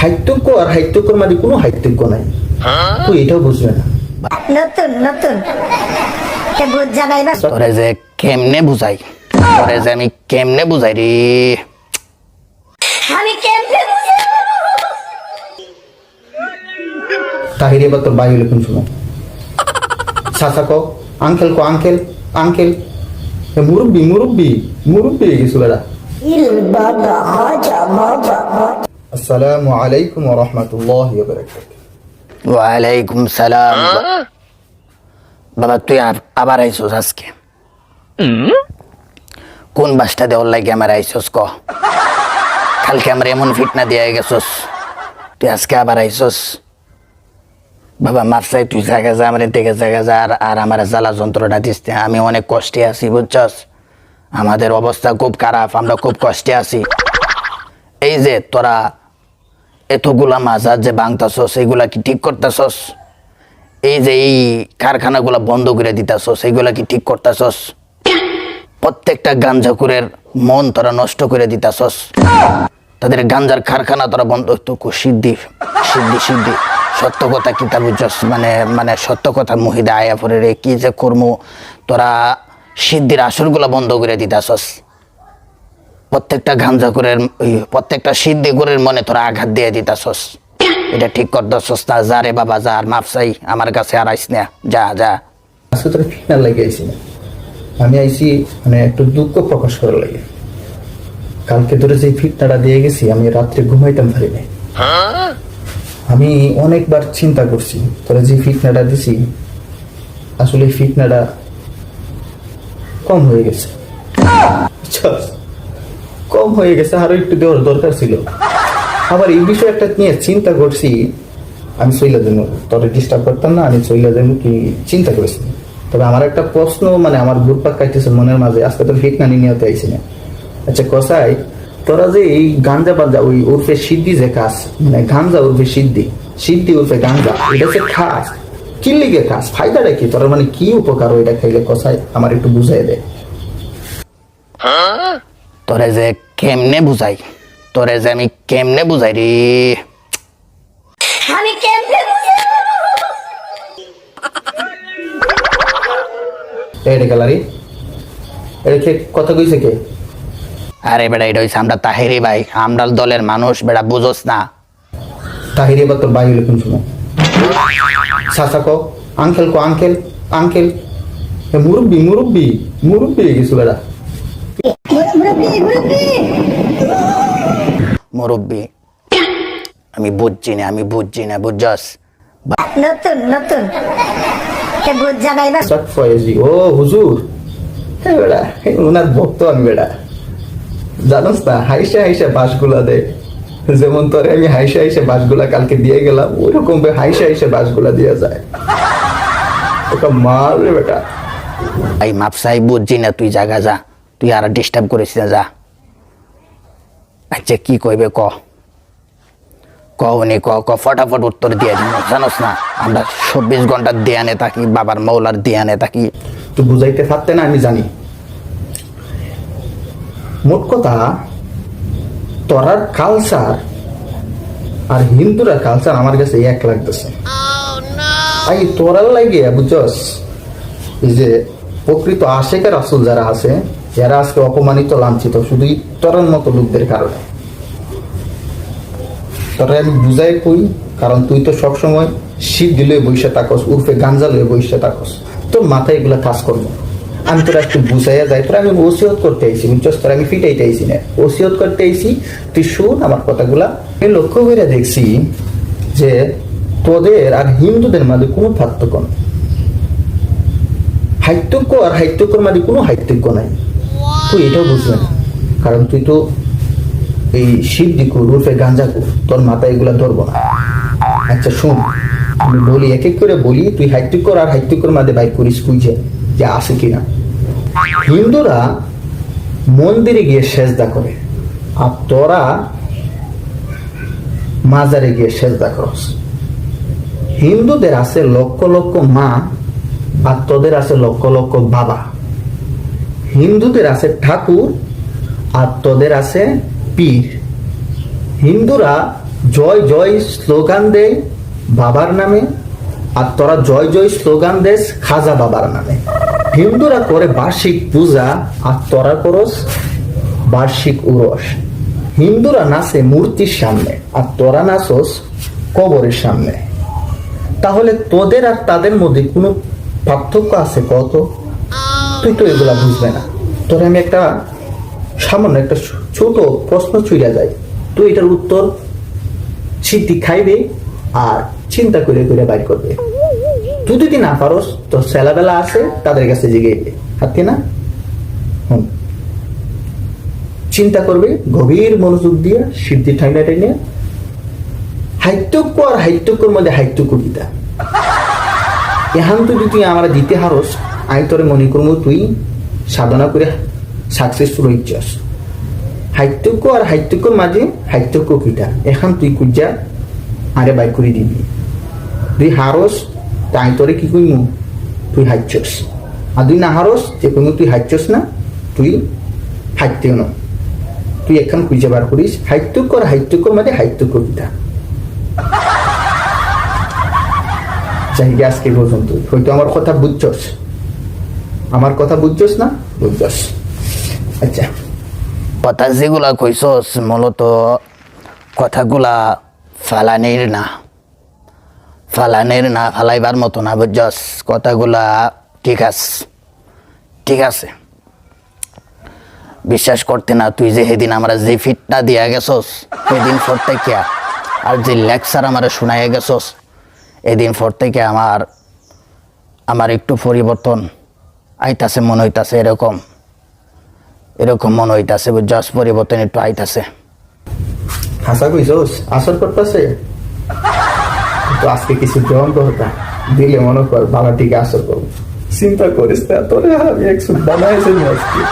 হাইত্যক্য আর হাইত্যক্যর মাঝে কোনো হাইত্যক্য নাই। তুই এটাও বুঝবে না। নতুন নতুন। তে বুঝ জানাইবা তোরে যে কেমনে বুঝাই? তোরে যে আমি কেমনে বুঝাই রে? আমি কেমনে? তাহিরে বা তোর কোন শুনো। চাচা কো আঙ্কেল কো আঙ্কেল আঙ্কেল। এ মুরব্বি মুরব্বি মুরব্বি গেছিল ইল বাবা হাজা বাবা আসসালামু আলাইকুম ওয়া রাহমাতুল্লাহি ওয়া বারাকাতুহু। ওয়ালাইকুম সালাম। বাবা তুই আর- আবার আইসোস আজকে? কোন বাসটা দেওয়ার লাগে আমার আইসোস ক? কালকে আমার এমন ফিটনা দিয়ে গেছোস। তুই আজকে আবার আইসোস? বাবা মারসাই তুই জায়গা যা আমার দেখে জায়গা যা আর আর আমার জ্বালা যন্ত্রণা দিস। আমি অনেক কষ্টে আছি বুঝছস? আমাদের অবস্থা খুব খারাপ আমরা খুব কষ্টে আছি। এই যে তোরা এতগুলা মাজার যে ভাঙতাছস এইগুলা কি ঠিক করতেছস? এই যে এই কারখানাগুলা বন্ধ করে দিতেছস এইগুলা কি ঠিক করতেছস? প্রত্যেকটা গাঞ্জাকুরের মন তোরা নষ্ট করে দিতেছস। তাদের গাঞ্জার কারখানা তোরা বন্ধ তো কো, সিদ্ধি সিদ্ধি সিদ্ধি। সত্য কথা কি তা বুঝছস? মানে মানে সত্য কথা মহিদা আয়া পরে কি যে কর্ম? তোরা সিদ্ধির আসরগুলা বন্ধ করে দিতেছস। প্রত্যেকটা গাঞ্জাকুরের ওই প্রত্যেকটা সিদ্ধিগুরের মনে তোরা আঘাত দিয়ে দিতাছস। এটা ঠিক কর করতেছস না যা রে বাবা, যা, আর মাপ চাই, আমার কাছে আর আইস না। যা যা। আজকে তোর ফিটনা লাগে আইছি না? আমি আইছি মানে একটু দুঃখ প্রকাশ করার লাগে। কালকে তোরে যে ফিটনাটা দিয়ে গেছি, আমি রাত্রে ঘুমাইতাম পারি নাই। আমি অনেকবার চিন্তা করছি, তোরা যে ফিটনাটা দিছি, আসলে ফিটনাটা কম হয়ে গেছে? কম হয়ে গেছে আরও একটু দেওয়ার দরকার ছিল। আবার এই বিষয়ে একটা নিয়ে চিন্তা করছি আমি চইলা যাব তোরে ডিস্টার্ব করতাম না আমি চইলা যাব কি চিন্তা করেছি তবে আমার একটা প্রশ্ন মানে আমার ঘুরপাক কাটতেছে মনের মাঝে আজকে তোর ফিট নানি নিয়ে আইছি না। আচ্ছা কসাই তোরা যে এই গাঞ্জা বাঞ্জা ওই উর্ফে সিদ্ধি যে খাস মানে গাঞ্জা উর্ফে সিদ্ধি সিদ্ধি উর্ফে গাঞ্জা এটা যে খাস। কি লিগে খাস? ফায়দাটা কি? তোর মানে কি উপকার ওইটা খাইলে? কসাই আমার একটু বুঝাই দে। তোরা যে কেমনে বুঝাই? তোরে যে আমি কেমনে বুঝাই রে? আমি কেমনে? এটা গ্যালারি। এটা কে কথা কইছে কে? আরে বেটা এটা হইছে আমরা তাহেরি ভাই। আমরা দলের মানুষ বেড়া বুঝোস না। তাহিরে বা তোর বাইরে কোন শুনো চাচা কো আঙ্কেল কো আঙ্কেল আঙ্কেল। এ মুরব্বি মুরব্বি মুরব্বি হয়ে গেছিল এরা মুরব্বি আমি বুঝছি না আমি বুঝছি না বুঝছস? নতুন নতুন। তে বুঝ জানাইবা চট ফয়েজি। ও হুজুর। হ্যাঁ বেড়া এই ভক্ত আমি বেড়া। জানোস না হাইসা হাইসা বাসগুলা দে। যেমন তোরে আমি হাইসা হাইসা বাসগুলা কালকে দিয়ে গেলাম ওইরকম হাইসা হাইসা বাসগুলা দিয়ে যায়। ওটা মার রে বেটা। এই মাপসাই বুঝছি না তুই জাগা যা। তুই আর ডিস্টার্ব করিস না, যা। আচ্ছা কি কইবে ক? ক উনি ক ক, ফটাফট উত্তর দিয়ে দিন জানোস না, আমরা চব্বিশ ঘণ্টার দিয়ানে থাকি, বাবার মৌলার দিয়ানে থাকি। তুই বুঝাইতে পারতে না, আমি জানি। মোট কথা, তোরার কালচার আর হিন্দুরা কালচার আমার কাছে এক লাগতেছে। আই, তোরার লাগে বুঝছস? যে, প্রকৃত আশেকের আসল যারা আছে যারা আজকে অপমানিত, লাঞ্ছিত, শুধু এই তোরার মতো লোকদের কারণে। তোরা আমি বুঝাই কই, কারণ তুই তো সবসময় শীত দিলে বসে থাকস, উর্ফে গাঞ্জা লয়ে বসে থাকস। তোর মাথায় এগুলা কাজ করব আমি তোরা একটু বুঝাইয়া যাই, তোরা আমি ওসিয়ত করতে আইছি, বুঝছস? তোরা আমি ফিটাইতে আইছি না। ওসিয়ত করতে আইছি, তুই শুন আমার কথাগুলা। আমি লক্ষ্য করে দেখছি যে তোদের আর হিন্দুদের মাঝে কোনো পার্থক্য নেই। হাইত্যক্য আর হাইত্যক্যর মাঝে কোনো হাইত্যক্য নাই। তুই এটাও বুঝবে না। কারণ তুই তো এই সিদ্দিকুর রুফে গাঞ্জাকুর তোর মাথায় এগুলা ধরবো না। আচ্ছা শোন, আমি বলি এক এক করে বলি, তুই হাইত্যকর আর হাইত্যকর মাঝে বাইক করিস খুঁজে যে আছে কিনা। হিন্দুরা মন্দিরে গিয়ে সেজদা করে, আর তোরা মাজারে গিয়ে সেজদা করস। হিন্দুদের আছে লক্ষ লক্ষ মা, আর তোদের আছে লক্ষ লক্ষ বাবা। হিন্দুদের আছে ঠাকুর আর তোদের আছে পীর। হিন্দুরা জয় জয় স্লোগান দেয় বাবার নামে আর তোরা জয় জয় স্লোগান দেস খাজা বাবার নামে। হিন্দুরা করে বার্ষিক পূজা আর তোরা করস বার্ষিক উরস। হিন্দুরা নাচে মূর্তির সামনে আর তোরা নাচস কবরের সামনে। তাহলে তোদের আর তাদের মধ্যে কোনো পার্থক্য আছে কত? তুই তো এগুলা বুঝবে না। তোর আমি একটা সামান্য একটা ছোট প্রশ্ন ছুঁড়া যায় তুই এটার উত্তর সিদ্ধি খাইবে আর চিন্তা করে করে বাইর করবে। তুই যদি না পারস, তোর সেলাবেলা আছে, তাদের কাছে জিগে হাতে না? হুম। চিন্তা করবে, গভীর মনোযোগ দিয়ে সিদ্ধি ঠান্ডা টেনে হাইটক্য আর হাইটক্যর মধ্যে হাইটক্য গীতা। এহান তুই যদি আমরা দিতে হারস আমি তোরে মনে করব তুই সাধনা করে সাকসেসফুল হইছস। হাইটক্য আর হাইটক্যর মাঝে হাইটক্য কিটা? এখন তুই কুজা আরে বাই করে দিবি। তুই হারস তাই তোরে কি কইমু? তুই হাইছস আর তুই না হারস, যে কোনো তুই হাইছস না, তুই হাইতেও না। তুই এখন খুঁজে বার করিস হাইটক্য আর হাইটক্যর মাঝে হাইটক্য কিটা। গে আজকে পর্যন্ত হয়তো আমার কথা বুঝছস। আমার কথা বুঝছস না? বুঝছস। আচ্ছা। কথা যেগুলা কইসস মূলত কথাগুলা ফালানির না। ফালানির না, ফালাইবার মতো না, বুঝছস? কথাগুলা ঠিক আছে ঠিক আছে। বিশ্বাস করতে না, তুই যে সেদিন আমরা যে ফিটটা দিয়া গেছস, সেদিন পর থেকে আর যে লেকচার আমার শোনাইয়া গেছস, এদিন পর থেকে আমার আমার একটু পরিবর্তন আইতাছে, মন হইতাছে এরকম। এরকম মন হইতাছে জস পরিবর্তন একটু আইতাছে। হাসা কইছস? আসর করতেছে? তো আজকে কিছু তো হতা। দিলে মনে কর বাবা ঠিক আসর করব। চিন্তা করিস না, তোরে আমি একশো বানাইছি আজকে।